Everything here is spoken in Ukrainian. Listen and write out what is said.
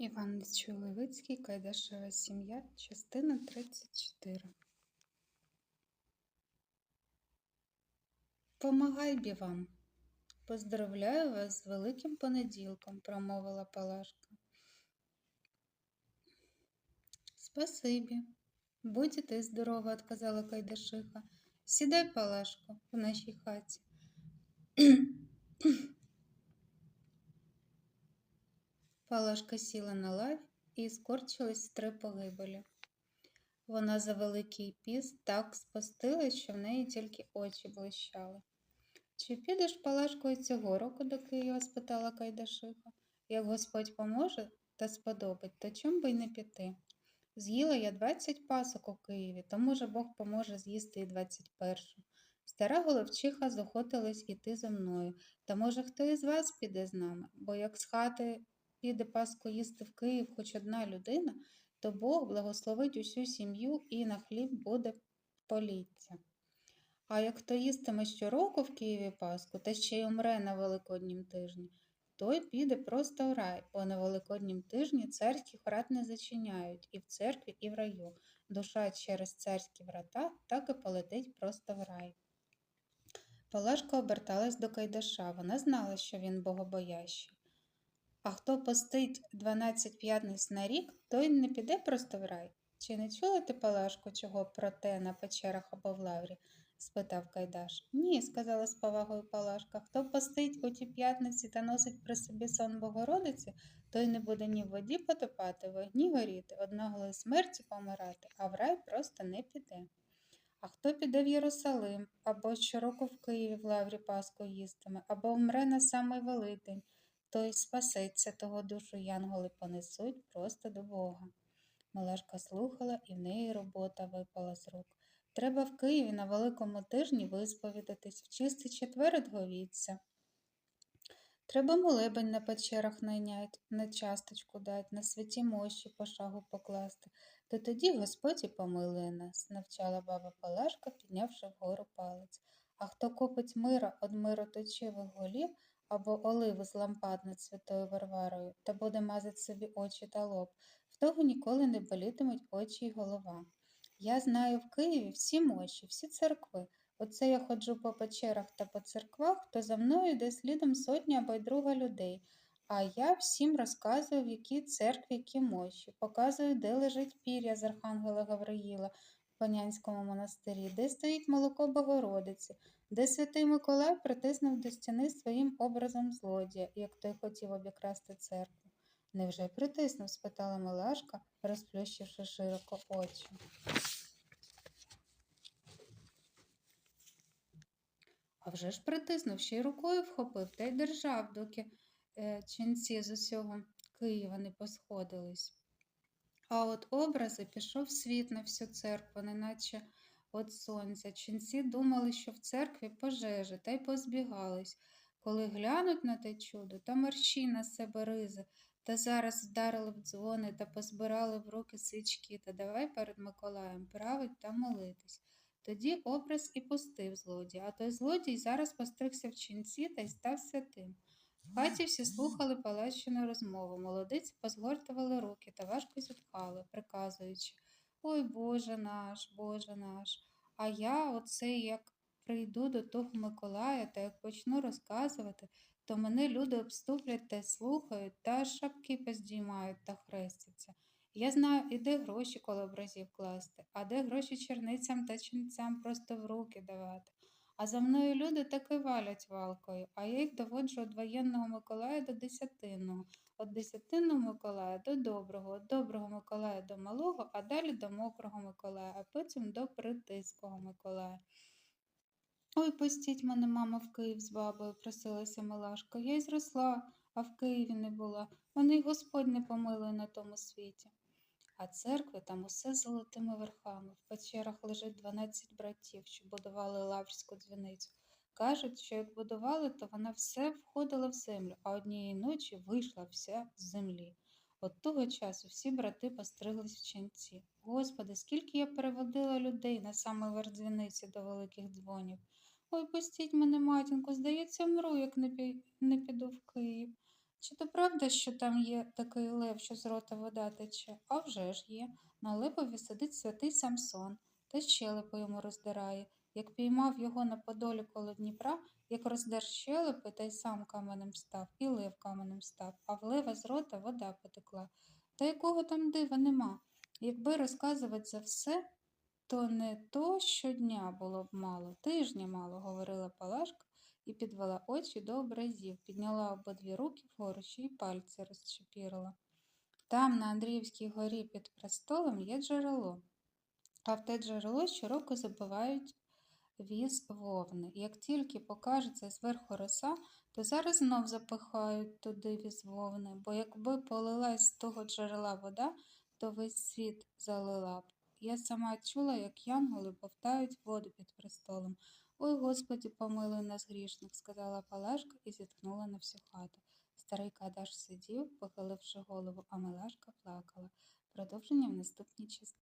Іван Нечуй-Левицький, Кайдашева сім'я, частина 34. Помагай бі вам. Поздравляю вас з великим понеділком, промовила Палашка. Спасибі. Будь ти здорова, отказала Кайдашиха. Сідай, Палашко, в нашій хаті. Палашка сіла на лаві і скорчилась з три погибелі. Вона за великий піст так спустилась, що в неї тільки очі блищали. Чи підеш Палашкою цього року до Києва? спитала Кайдашиха. Як Господь поможе та сподобить, то чом би й не піти? З'їла я двадцять пасок у Києві, то, може, Бог поможе з'їсти і двадцять першу. Стара головчиха захотилась іти зо мною, та, може, хто із вас піде з нами, бо як з хати піде Пасху їсти в Київ хоч одна людина, то Бог благословить усю сім'ю і на хліб буде поліття. А як хто їстиме щороку в Києві Пасху та ще й умре на Великоднім тижні, той піде просто в рай, бо на Великоднім тижні царських врат не зачиняють і в церкві, і в раю. Душа через царські врата так і полетить просто в рай. Палашка оберталась до Кайдаша. Вона знала, що він богобоящий. А хто постить 12 п'ятниць на рік, той не піде просто в рай. Чи не чула ти, Палашко, чого про те на печерах або в лаврі? спитав Кайдаш. Ні, сказала з повагою Палашка. Хто постить у ті п'ятниці та носить при собі сон Богородиці, той не буде ні в воді потопати, в огні горіти, однаголої смерті помирати, а в рай просто не піде. А хто піде в Єрусалим, або щороку в Києві в лаврі Пасху їстиме, або вмре на самий Великдень, той спасеться, того душу янголи понесуть просто до Бога. Малашка слухала, і в неї робота випала з рук. Треба в Києві на великому тижні висповідатись, в чистий четвер говіться. Треба молебень на печерах найнять, на часточку дать, на святі мощі по шагу покласти, то тоді Господь і помилує нас, навчала баба Палашка, піднявши вгору палець. А хто купить мира од мироточивих голів або оливи з лампад над святою Варварою та буде мазати собі очі та лоб, в того ніколи не болітимуть очі й голова. Я знаю в Києві всі мощі, всі церкви. Оце я ходжу по печерах та по церквах, то за мною йде слідом сотня або й друга людей. А я всім розказую, в якій церкві які мощі, показую, де лежить пір'я з Архангела Гавриїла в Панянському монастирі, де стоїть молоко Богородиці, де святий Миколай притиснув до стіни своїм образом злодія, як той хотів обікрасти церкву. Невже притиснув? спитала Милашка, розплющивши широко очі. А вже ж притиснув, ще й рукою вхопив та й держав, доки е, ченці з усього Києва не посходились. А от образи пішов світ на всю церкву, неначе від сонця. Ченці думали, що в церкві пожежі, та й позбігались. Коли глянуть на те чудо, та мерщі на себе ризи, та зараз вдарили в дзвони та позбирали в руки свічки, та давай перед Миколаєм править та молитись. Тоді образ і пустив злодія, а той злодій зараз постригся в ченці та й став святим. Хаті всі слухали палащину розмову, молодиці позгортували руки та важко зітхали, приказуючи Ой Боже наш, Боже наш. А я, оце як прийду до того Миколая та як почну розказувати, то мене люди обступлять та слухають, та шапки поздіймають та хрестяться. Я знаю, і де гроші коло образів класти, а де гроші черницям та ченцям просто в руки давати. А за мною люди таки валять валкою, а я їх доводжу від воєнного Миколая до десятинного, від десятинного Миколая до доброго, від доброго Миколая до малого, а далі до мокрого Миколая, а потім до притиского Миколая. Ой, пустіть мене, мама, в Київ з бабою, просилася Милашка. Я й зросла, а в Києві не була. Вони й Господь не помилує на тому світі. А церкви там усе золотими верхами. В печерах лежить 12 братів, що будували лаврську дзвіницю. Кажуть, що як будували, то вона все входила в землю, а однієї ночі вийшла вся з землі. От того часу всі брати постриглись в ченці. Господи, скільки я переводила людей на саме верх дзвіниці до великих дзвонів. Ой, пустіть мене, матінко, здається, мру, як не піду в Київ. Чи то правда, що там є такий лев, що з рота вода тече? А вже ж є. На лепові сидить святий Самсон, та щелепи йому роздирає. Як піймав його на подолі коло Дніпра, як роздер щелепи, та й сам каменем став, і лев каменем став, а в лева з рота вода потекла. Та якого там дива нема? Якби розказувати за все, то не то щодня було б мало, тижня мало, говорила Палашка і підвела очі до образів, підняла обидві руки вгору ще й пальці розчепірила. Там, на Андріївській горі під престолом, є джерело, а в те джерело щороку забивають віз вовни. Як тільки покажеться зверху роса, то зараз знов запихають туди віз вовни, бо якби полилась з того джерела вода, то весь світ залила б. Я сама чула, як янголи повтають воду під престолом. Ой, Господі, помилуй нас грішних, сказала Палашка і зітхнула на всю хату. Старий Кадаш сидів, похиливши голову, а Милашка плакала. Продовження в наступній частині.